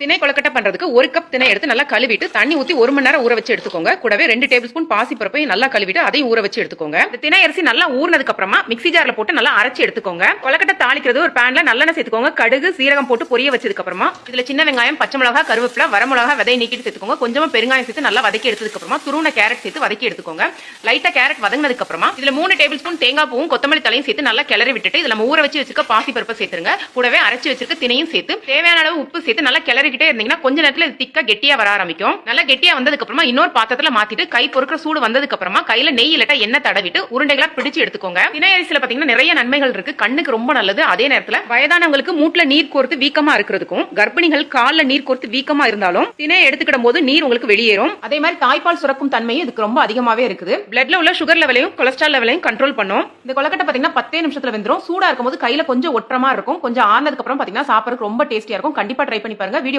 திணை கொழுக்கட்டை பண்றதுக்கு ஒரு கப் திணை எடுத்து நல்லா கழுவிட்டு தண்ணி ஊத்தி ஒரு மணி நேரம் ஊற வச்சு எடுத்துக்கோங்க. கூடவே ரெண்டு டேபிள் ஸ்பூன் பாசி பருப்பையும் நல்லா கழுவிட்டு அதையும் ஊற வச்சு எடுத்துக்கோங்க. இந்த திணை அரிசி நல்லா ஊறினதுக்கு அப்புறமா மிக்ஸி ஜார்ல போட்டு நல்லா அரைச்சு எடுத்துக்கோங்க. கொழுக்கட்டை தாளிக்கிறது ஒரு பேன்ல நல்லெண்ணெய் சேர்த்துக்கோங்க. கடுகு சீரகம் போட்டு பொரிய வச்சதுக்கு அப்புறமா இதுல சின்ன வெங்காயம் பச்சை மிளகா கருவேப்பில வரமிளகா விதை நீக்கிட்டு சேர்த்துக்கோங்க. கொஞ்சமா பெருங்காயம் சேர்த்து நல்லா வதக்கி எடுத்ததுக்கு அப்புறமா துருவன கேரட் சேர்த்து வதக்கி எடுத்துக்கோங்க. லைட்டா கேரட் வதங்கினதுக்கு அப்புறமா இதுல மூணு டேபிள் ஸ்பூன் தேங்காய் பூவும் கொத்தமல்லி தலையும் சேர்த்து நல்லா கிளறி விட்டுட்டு இதுல ஊற வச்சு வச்சிருக்க பாசி பருப்பை சேர்த்துருங்க. கூடவே அரைச்சு வச்சிருக்க தினையும் சேர்த்து தேவையான அளவு உப்பு சேர்த்து நல்லா கிளறிக்கிட்டே இருந்தீங்கன்னா கொஞ்ச நேரத்துல இது திக்கா கெட்டியா வர ஆரம்பிக்கும். நல்லா கெட்டியா வந்ததுக்கு அப்புறமா இன்னொரு பாத்திரத்துல மாத்திட்டு கை பொறுக்கிற சூடு வந்ததுக்கு அப்புறமா கையில நெய் இல்லட்டா எண்ணெய் தடவிட்டு உருண்டைகளா பிடிச்சு எடுத்துக்கோங்க. தினை அரிசியில பாத்தீங்கன்னா நிறைய நன்மைகள் இருக்கு. கண்ணுக்கு ரொம்ப நல்லது. அதே நேரத்துல வயதானவங்களுக்கு மூட்டுல நீர் கோர்த்து வீக்கமா இருக்கிறதுக்கும் கர்ப்பிணிகள் காலில் நீர் கோர்த்து வீக்கமா இருந்தாலும் தினை எடுத்துக்கிடும் போது நீர் உங்களுக்கு வெளியேறும். அதே மாதிரி தாய்ப்பால் சுரக்கும் தன்மையும் இதுக்கு ரொம்ப அதிகமாவே இருக்குது. பிளட்ல உள்ள சுகர் லெவலையும் கொலஸ்ட்ரால் லெவலையும் கண்ட்ரோல் பண்ணும். இந்த கொலக்கட்டை பாத்தீங்கன்னா பத்தே நிமிஷத்துல வந்துடும் சூடா இருக்கும்போது கையில கொஞ்சம் ஒற்றமா இருக்கும். கொஞ்சம் ஆனதுக்கு அப்புறம் பாத்தீங்கன்னா சாப்பிடறதுக்கு ரொம்ப டேஸ்டியா இருக்கும். கண்டிப்பா ட்ரை பண்ணி பாருங்க. வீடியோ